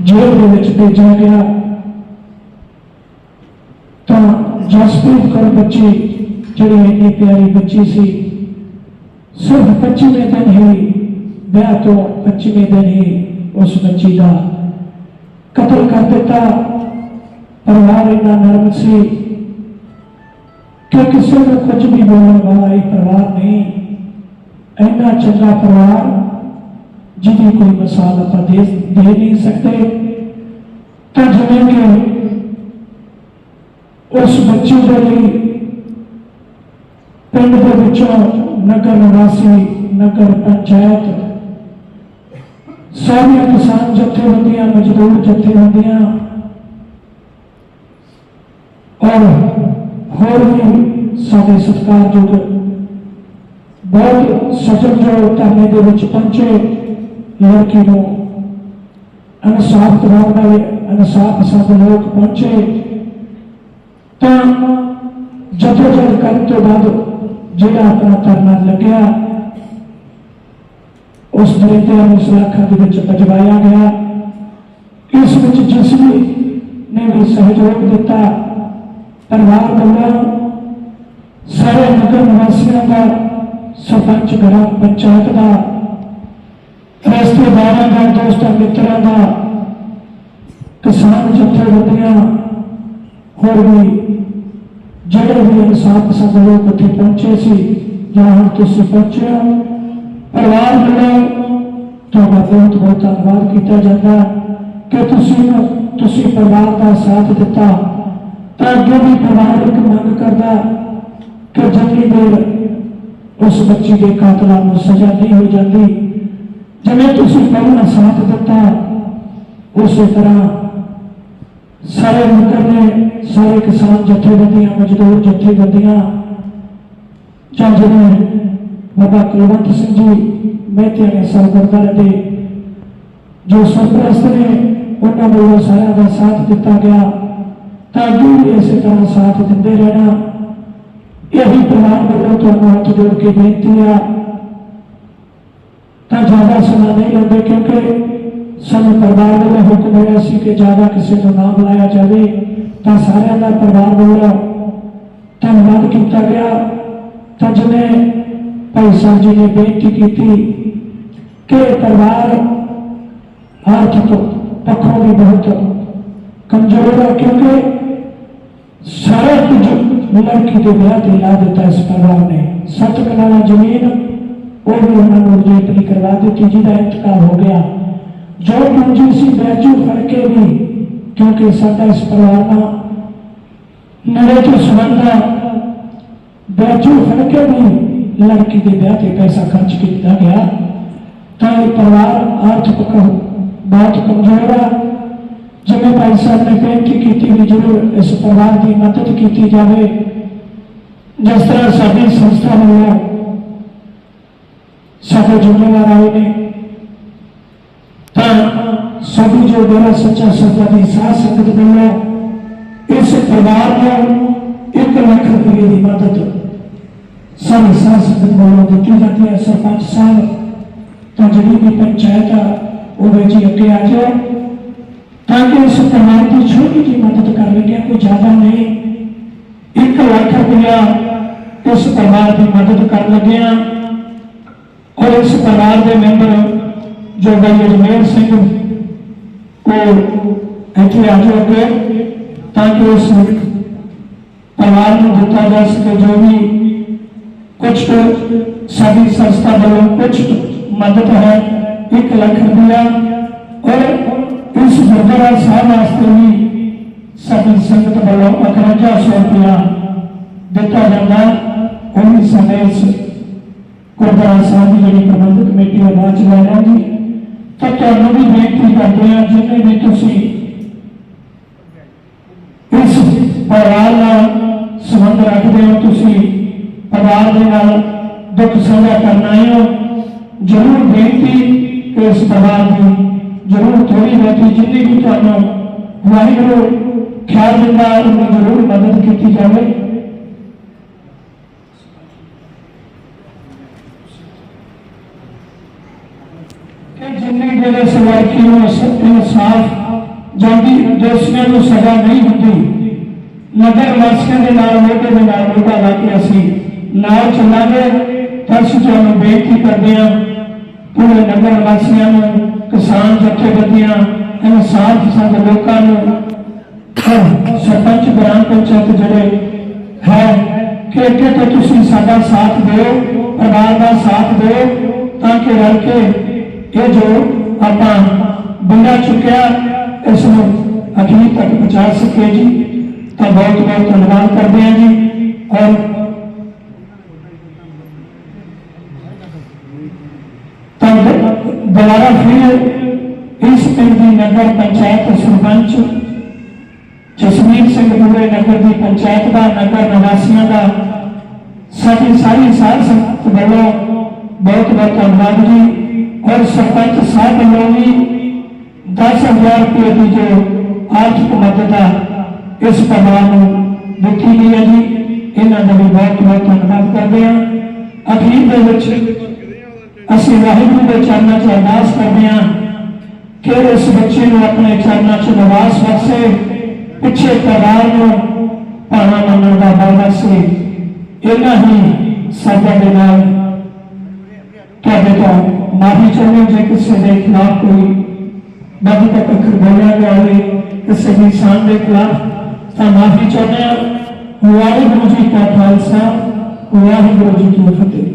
ਜੇਲ੍ਹ ਦੇ ਵਿੱਚ ਭੇਜਿਆ ਗਿਆ। ਤਾਂ ਜਸਪ੍ਰੀਤ ਕੌਰ ਬੱਚੀ ਜਿਹੜੀ ਇੰਨੀ ਪਿਆਰੀ ਬੱਚੀ ਸੀ, ਸਿਰਫ 25ਵੇਂ ਦਿਨ ਹੀ ਵਿਆਹ ਤੋਂ 25ਵੇਂ ਦਿਨ ਹੀ ਉਸ ਬੱਚੀ ਦਾ ਕਤਲ ਕਰ ਦਿੱਤਾ। ਪਰਿਵਾਰ ਇੰਨਾ ਨਰਮ ਸੀ ਕਿ ਕਿਸੇ ਨੂੰ ਕੁਝ ਵੀ ਬੋਲਣ ਵਾਲਾ ਇਹ ਪਰਿਵਾਰ ਨਹੀਂ। ਇੰਨਾ ਚੰਗਾ ਪਰਿਵਾਰ ਜਿਹਦੀ ਕੋਈ ਮਿਸਾਲ ਆਪਾਂ ਦੇ ਦੇ ਨਹੀਂ ਸਕਦੇ ਤਾਂ ਜਿਵੇਂ ਕਿ ਉਸ ਬੱਚੇ ਦੇ ਲਈ ਪਿੰਡ ਦੇ ਵਿੱਚੋਂ ਨਗਰ ਨਿਵਾਸੀ ਨਗਰ ਪੰਚਾਇਤ ਸਾਰੀਆਂ ਕਿਸਾਨ ਜਥੇਬੰਦੀਆਂ ਮਜ਼ਦੂਰ ਜਥੇਬੰਦੀਆਂ ਔਰ ਹੋਰ ਵੀ ਸਾਡੇ ਸਤਿਕਾਰਯੋਗ ਬਹੁਤ ਸਜਣ ਜੋ ਧਰਨੇ ਦੇ ਵਿੱਚ ਪਹੁੰਚੇ ਲੜਕੀ ਨੂੰ ਇਨਸਾਫ ਦਿਵਾਉਣ ਵਾਲੇ ਇਨਸਾਫ ਪਸੰਦ ਲੋਕ ਪਹੁੰਚੇ, ਤਾਂ ਜਦੋਂ ਜਦ ਕਰਨ ਤੋਂ ਬਾਅਦ ਜਿਹੜਾ ਆਪਣਾ ਧਰਨਾ ਲੱਗਿਆ, ਉਸ ਦਰਿੰਦਿਆਂ ਨੂੰ ਸਲਾਖਾਂ ਦੇ ਵਿੱਚ ਭਜਵਾਇਆ ਗਿਆ। ਇਸ ਵਿੱਚ ਜਿਸ ਵੀ ਨੇ ਵੀ ਸਹਿਯੋਗ ਦਿੱਤਾ, ਪਰਿਵਾਰ ਵੱਲੋਂ ਸਾਰੇ ਨਗਰ ਨਿਵਾਸੀਆਂ ਦਾ, ਸਰਪੰਚ ਗ੍ਰਾਮ ਪੰਚਾਇਤ ਦਾ ਬਾਰਾਂ ਦਾ ਦੋਸਤਾਂ ਮਿੱਤਰਾਂ ਦਾ ਕਿਸਾਨ ਜਥੇਬੰਦੀਆਂ ਹੋਰ ਵੀ ਜਿਹੜੇ ਵੀ ਇਨਸਾਫ ਪਸੰਦ ਲੋਕ ਉੱਥੇ ਪਹੁੰਚੇ ਸੀ, ਜਾਂ ਹੁਣ ਤੁਸੀਂ ਪਹੁੰਚੇ ਹੋ, ਪਰਿਵਾਰ ਵੱਲੋਂ ਤੁਹਾਡਾ ਬਹੁਤ ਬਹੁਤ ਧੰਨਵਾਦ ਕੀਤਾ ਜਾਂਦਾ ਕਿ ਤੁਸੀਂ ਤੁਸੀਂ ਪਰਿਵਾਰ ਦਾ ਸਾਥ ਦਿੱਤਾ। ਤਾਂ ਅੱਗੇ ਵੀ ਪਰਿਵਾਰ ਇੱਕ ਮੰਗ ਕਰਦਾ ਕਿ ਜਿੰਨੀ ਦੇਰ ਉਸ ਬੱਚੀ ਦੇ ਕਾਤਲਾਂ ਨੂੰ ਸਜ਼ਾ ਨਹੀਂ ਹੋ ਜਾਂਦੀ ਜਿਵੇਂ ਤੁਸੀਂ ਪਹਿਲਾਂ ਸਾਥ ਦਿੱਤਾ ਉਸੇ ਤਰ੍ਹਾਂ ਸਾਰੇ ਨਗਰ ਨੇ ਸਾਰੇ ਕਿਸਾਨ ਜਥੇਬੰਦੀਆਂ ਮਜ਼ਦੂਰ ਜਥੇਬੰਦੀਆਂ ਜਾਂ ਜਿਹੜੇ ਬਾਬਾ ਕੁਲਵੰਤ ਸਿੰਘ ਜੀ ਮਹਿਤੇ ਨੇ ਸਰਗੁਰਦਾਰੇ ਦੇ ਜੋ ਸਰਪ੍ਰਸਤ ਨੇ ਉਹਨਾਂ ਵੱਲੋਂ ਸਾਰਿਆਂ ਦਾ ਸਾਥ ਦਿੱਤਾ ਗਿਆ ਤਾਂ ਅੱਗੇ ਵੀ ਇਸੇ ਤਰ੍ਹਾਂ ਸਾਥ ਦਿੰਦੇ ਰਹਿਣਾ ਇਹੀ ਪਰਿਵਾਰ ਵੱਲੋਂ ਤੁਹਾਨੂੰ ਹੱਥ ਜੋੜ ਕੇ ਬੇਨਤੀ ਆ ਤਾਂ ਜ਼ਿਆਦਾ ਸਮਾਂ ਨਹੀਂ ਲੈਂਦੇ ਕਿਉਂਕਿ ਸਾਨੂੰ ਪਰਿਵਾਰ ਵੱਲੋਂ ਹੁਕਮ ਹੋਇਆ ਸੀ ਕਿ ਜ਼ਿਆਦਾ ਕਿਸੇ ਨੂੰ ਨਾ ਬੁਲਾਇਆ ਜਾਵੇ, ਤਾਂ ਸਾਰਿਆਂ ਦਾ ਪਰਿਵਾਰ ਵੱਲੋਂ ਧੰਨਵਾਦ ਕੀਤਾ ਗਿਆ। ਤਾਂ ਜਿਵੇਂ ਭਾਈ ਸਾਹਿਬ ਜੀ ਨੇ ਬੇਨਤੀ ਕੀਤੀ ਕਿ ਪਰਿਵਾਰ ਆਰਥਿਕ ਪੱਖੋਂ ਵੀ ਬਹੁਤ ਕਮਜ਼ੋਰ ਹੈ, ਕਿਉਂਕਿ ਸਾਰਾ ਕੁਝ ਲੜਕੀ ਦੇ ਵਿਆਹ ਤੇ ਲਾ ਦਿੱਤਾ ਇਸ ਪਰਿਵਾਰ ਨੇ। ਸੱਤ ਕਨਾਲਾ ਜ਼ਮੀਨ ਉਹ ਵੀ ਉਹਨਾਂ ਨੂੰ ਰਜਿਸਟਰੀ ਨਹੀਂ ਕਰਵਾ ਦਿੱਤੀ ਜਿਹਦਾ ਇੰਤਕਾਲ ਹੋ ਗਿਆ ਜੋ ਪੂੰਜੀ ਸੀ ਬੈਜੂ ਫੜ ਕੇ ਵੀ ਕਿਉਂਕਿ ਸਾਡਾ ਇਸ ਪਰਿਵਾਰ ਨਾਲ ਨੜੇ ਤੋਂ ਸੰਬੰਧ ਹੈ ਬੈਜੂ ਫੜ ਕੇ ਵੀ ਲੜਕੀ ਦੇ ਵਿਆਹ ਤੇ ਪੈਸਾ ਖਰਚ ਕੀਤਾ ਗਿਆ ਤਾਂ ਇਹ ਪਰਿਵਾਰ ਆਰਥਿਕ ਪੱਖੋਂ ਬਹੁਤ ਕਮਜ਼ੋਰ ਹੈ ਜਿਵੇਂ ਭਾਈ ਸਾਹਿਬ ਨੇ ਬੇਨਤੀ ਕੀਤੀ ਵੀ ਜ਼ਰੂਰ ਇਸ ਪਰਿਵਾਰ ਦੀ ਮਦਦ ਕੀਤੀ ਜਾਵੇ ਜਿਸ ਤਰ੍ਹਾਂ ਸਾਡੀ ਸੰਸਥਾ ਵੱਲੋਂ ਸਾਡੇ ਜ਼ਿੰਮੇਵਾਰ ਆਏ ਨੇ ਤਾਂ ਸਭੀ ਜੋ ਮੇਰਾ ਸੱਚਾ ਸੌਦਾ ਦੀ ਸਾਧ ਸੰਗਤ ਵੱਲੋਂ ਇਸ ਪਰਿਵਾਰ ਨੂੰ 1 ਲੱਖ ਰੁਪਏ ਦੀ ਮਦਦ ਸਾਰੀ ਸਾਧ ਸੰਗਤ ਵੱਲੋਂ ਦਿੱਤੀ ਜਾਂਦੀ ਹੈ ਸਰਪੰਚ ਸਾਹਿਬ ਤਾਂ ਜਿਹੜੀ ਵੀ ਪੰਚਾਇਤ ਆ ਉਹ ਵਿੱਚ ਹੀ ਅੱਗੇ ਆ ਜਾਓ ਤਾਂ ਕਿ ਇਸ ਪਰਿਵਾਰ ਦੀ ਛੋਟੀ ਜਿਹੀ ਮਦਦ ਕਰ ਲਈਏ ਕੋਈ ਜ਼ਿਆਦਾ ਨਹੀਂ 1 ਲੱਖ ਔਰ ਇਸ ਪਰਿਵਾਰ ਦੇ ਮੈਂਬਰ ਜੋ ਭਾਈ ਅਜਮੇਰ ਸਿੰਘ ਉਹ ਇੱਥੇ ਆ ਜਾਓਗੇ ਤਾਂ ਕਿ ਉਸ ਪਰਿਵਾਰ ਨੂੰ ਦਿੱਤਾ ਜਾ ਸਕੇ, ਜੋ ਵੀ ਕੁਝ ਸਾਡੀ ਸੰਸਥਾ ਵੱਲੋਂ ਕੁਝ ਮਦਦ ਹੈ 1 ਲੱਖ ਰੁਪਇਆ ਔਰ ਇਸ ਗੁਰਦੁਆਰਾ ਸਾਹਿਬ ਵਾਸਤੇ ਵੀ ਸਾਡੀ ਸੰਗਤ ਵੱਲੋਂ 5100 ਰੁਪਇਆ ਦਿੱਤਾ ਜਾਂਦਾ। ਉਹ ਵੀ ਸਾਡੇ ਇਸ ਸਾਹਿਬ ਦੀ ਜਿਹੜੀ ਪ੍ਰਬੰਧਕ ਕਮੇਟੀ ਹੈ ਬਾਅਦ ਚ ਲੈ ਤਾਂ ਤੁਹਾਨੂੰ ਵੀ ਬੇਨਤੀ ਕਰਦੇ ਹਾਂ, ਜਿੰਨੇ ਵੀ ਤੁਸੀਂ ਇਸ ਪਰਿਵਾਰ ਨਾਲ ਸੰਬੰਧ ਰੱਖਦੇ ਹੋ, ਤੁਸੀਂ ਪਰਿਵਾਰ ਦੇ ਨਾਲ ਦੁੱਖ ਸਾਂਝਾ ਕਰਨਾ ਆਏ ਹੋ, ਜ਼ਰੂਰ ਬੇਨਤੀ ਇਸ ਪਰਿਵਾਰ ਦੀ, ਜ਼ਰੂਰ ਥੋੜੀ ਬਹੁਤੀ ਜਿੰਨੀ ਵੀ ਤੁਹਾਨੂੰ ਵਾਹਿਗੁਰੂ ਖਿਆਲ ਦਿੰਦਾ ਉਹਨੂੰ ਜ਼ਰੂਰ ਮਦਦ ਕੀਤੀ ਜਾਵੇ ਕਿ ਜਿੰਨੀ ਜਿਹੜੇ ਸਵਾਰਕੀ ਨੂੰ ਇਨਸਾਫ ਜਾਂਦੀ ਦੋਸ਼ੀਆਂ ਨੂੰ ਸਜ਼ਾ ਨਹੀਂ ਹੁੰਦੀ। ਨਗਰ ਵਾਸੀਆਂ ਦੇ ਨਾਲ ਮੋਢੇ ਦੇ ਨਾਲ ਮੋਢਾ ਲਾ ਕੇ ਅਸੀਂ ਨਾਲ ਚੱਲਾਂਗੇ। ਤਾਂ ਤੁਹਾਨੂੰ ਬੇਨਤੀ ਕਰਦੇ ਹਾਂ, ਪੂਰੇ ਨਗਰ ਵਾਸੀਆਂ ਨੂੰ, ਕਿਸਾਨ ਜਥੇਬੰਦੀਆਂ, ਇਨਸਾਫ ਪਸੰਦ ਲੋਕਾਂ ਨੂੰ ਸਰਪੰਚ ਗ੍ਰਾਮ ਪੰਚਾਇਤ ਜਿਹੜੇ ਹੈ, ਕਿ ਅੱਗੇ ਤੋਂ ਤੁਸੀਂ ਸਾਡਾ ਸਾਥ ਦਿਓ, ਪਰਿਵਾਰ ਦਾ ਸਾਥ ਦਿਓ, ਤਾਂ ਕਿ ਰਲ ਕੇ ਇਹ ਜੋ ਆਪਾਂ ਬਿੰਦਾ ਚੁੱਕਿਆ, ਇਸ ਨੂੰ ਅਖੀਰ ਤੱਕ ਪਹੁੰਚਾ ਸਕੀਏ ਜੀ ਤਾਂ ਬਹੁਤ ਬਹੁਤ ਧੰਨਵਾਦ ਕਰਦੇ ਹਾਂ ਜੀ ਔਰ ਤਾਂ ਦੁਬਾਰਾ ਫਿਰ ਇਸ ਪਿੰਡ ਦੀ ਨਗਰ ਪੰਚਾਇਤ ਸਰਪੰਚ ਜਸਮੀਤ ਸਿੰਘ ਪੂਰੇ ਨਗਰ ਦੀ ਪੰਚਾਇਤ ਦਾ ਨਗਰ ਨਿਵਾਸੀਆਂ ਦਾ ਸਾਡੀ ਸਾਰੀ ਸਾਧ ਸੰਗਤ ਵੱਲੋਂ ਬਹੁਤ ਬਹੁਤ ਧੰਨਵਾਦ ਜੀ ਔਰ ਸਰਪੰਚ ਸਾਹਿਬ ਵੱਲੋਂ ਵੀ 10000 ਰੁਪਏ ਦੀ ਜੋ ਆਰਥਿਕ ਮਦਦ ਆ ਇਸ ਪਰਿਵਾਰ ਨੂੰ ਦਿੱਤੀ ਗਈ ਹੈ ਜੀ। ਇਹਨਾਂ ਦਾ ਵੀ ਬਹੁਤ ਬਹੁਤ ਧੰਨਵਾਦ ਕਰਦੇ ਹਾਂ। ਅਖੀਰ ਦੇ ਵਿੱਚ ਅਸੀਂ ਵਾਹਿਗੁਰੂ ਦੇ ਚਰਨਾਂ 'ਚ ਅਰਦਾਸ ਕਰਦੇ ਹਾਂ ਕਿ ਇਸ ਬੱਚੇ ਨੂੰ ਆਪਣੇ ਚਰਨਾਂ 'ਚ ਨਿਵਾਸ ਬਖਸ਼ੇ, ਪਿੱਛੇ ਪਰਿਵਾਰ ਨੂੰ ਭਾਣਾ ਮੰਨਣ ਦਾ ਬਲ ਬਖਸ਼ੇ। ਇਹਨਾਂ ਹੀ ਸਾਡਾ ਦੇ ਨਾਲ ਤੁਹਾਡੇ ਤੋਂ ਮਾਫੀ ਚਾਹੁੰਦੇ ਜੇ ਕਿਸੇ ਦੇ ਖਿਲਾਫ ਕੋਈ ਬਦ ਤੱਕ ਅੱਖਰ ਬੋਲਿਆ ਗਿਆ ਹੋਵੇ ਕਿਸੇ ਵੀ ਇਨਸਾਨ ਦੇ ਖਿਲਾਫ ਤਾਂ ਮਾਫੀ ਚਾਹੁੰਦੇ ਹਾਂ। ਵਾਹਿਗੁਰੂ ਜੀ ਕਾ ਖਾਲਸਾ, ਵਾਹਿਗੁਰੂ ਜੀ ਕੀ ਫਤਿਹ।